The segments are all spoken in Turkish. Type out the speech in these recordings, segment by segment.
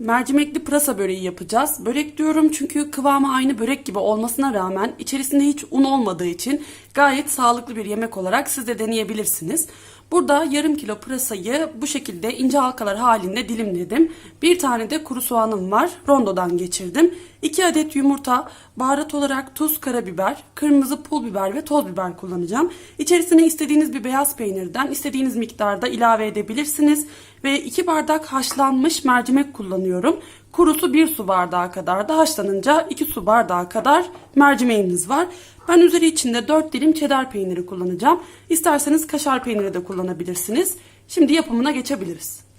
Mercimekli pırasa böreği yapacağız. Börek diyorum çünkü kıvamı aynı börek gibi olmasına rağmen içerisinde hiç un olmadığı için gayet sağlıklı bir yemek olarak siz de deneyebilirsiniz. Burada yarım kilo pırasayı bu şekilde ince halkalar halinde dilimledim. Bir tane de kuru soğanım var. Rondodan geçirdim. 2 adet yumurta, baharat olarak tuz, karabiber, kırmızı pul biber ve toz biber kullanacağım. İçerisine istediğiniz bir beyaz peynirden istediğiniz miktarda ilave edebilirsiniz. Ve 2 bardak haşlanmış mercimek kullanıyorum. Kurusu 1 su bardağı kadar da haşlanınca 2 su bardağı kadar mercimeğimiz var. Ben üzeri içinde 4 dilim cheddar peyniri kullanacağım. İsterseniz kaşar peyniri de kullanabilirsiniz. Şimdi yapımına geçebiliriz.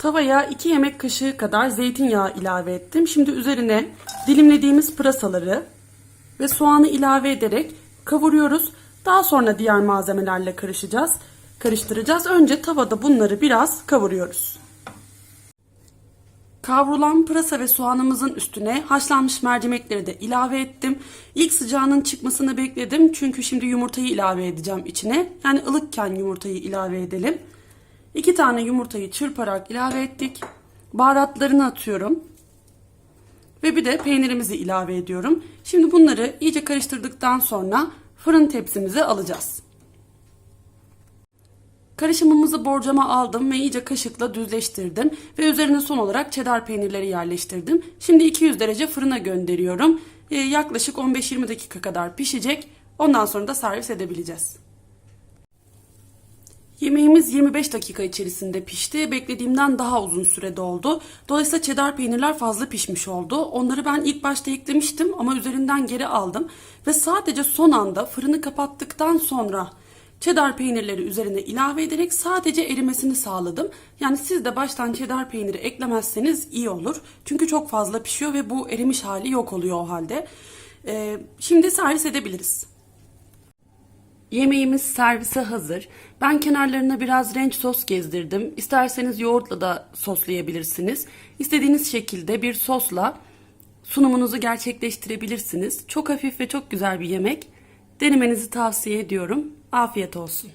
Tavaya 2 yemek kaşığı kadar zeytinyağı ilave ettim. Şimdi üzerine dilimlediğimiz pırasaları ve soğanı ilave ederek kavuruyoruz. Daha sonra diğer malzemelerle karışacağız. Karıştıracağız. Önce tavada bunları biraz kavuruyoruz. Kavrulan pırasa ve soğanımızın üstüne haşlanmış mercimekleri de ilave ettim. İlk sıcağının çıkmasını bekledim. Çünkü şimdi yumurtayı ilave edeceğim içine. Yani ılıkken yumurtayı ilave edelim. İki tane yumurtayı çırparak ilave ettik. Baharatlarını atıyorum. Ve bir de peynirimizi ilave ediyorum. Şimdi bunları iyice karıştırdıktan sonra fırın tepsimize alacağız. Karışımımızı borcama aldım ve iyice kaşıkla düzleştirdim ve üzerine son olarak cheddar peynirleri yerleştirdim. Şimdi 200 derece fırına gönderiyorum. Ee, yaklaşık 15-20 dakika kadar pişecek. Ondan sonra da servis edebileceğiz. Yemeğimiz 25 dakika içerisinde pişti. Beklediğimden daha uzun sürede oldu. Dolayısıyla cheddar peynirler fazla pişmiş oldu. Onları ben ilk başta eklemiştim ama üzerinden geri aldım. Ve sadece son anda fırını kapattıktan sonra cheddar peynirleri üzerine ilave ederek sadece erimesini sağladım. Yani siz de baştan cheddar peyniri eklemezseniz iyi olur. Çünkü çok fazla pişiyor ve bu erimiş hali yok oluyor o halde. Ee, şimdi servis edebiliriz. Yemeğimiz servise hazır. Ben kenarlarına biraz renç sos gezdirdim. İsterseniz yoğurtla da soslayabilirsiniz. İstediğiniz şekilde bir sosla sunumunuzu gerçekleştirebilirsiniz. Çok hafif ve çok güzel bir yemek. Denemenizi tavsiye ediyorum. Afiyet olsun.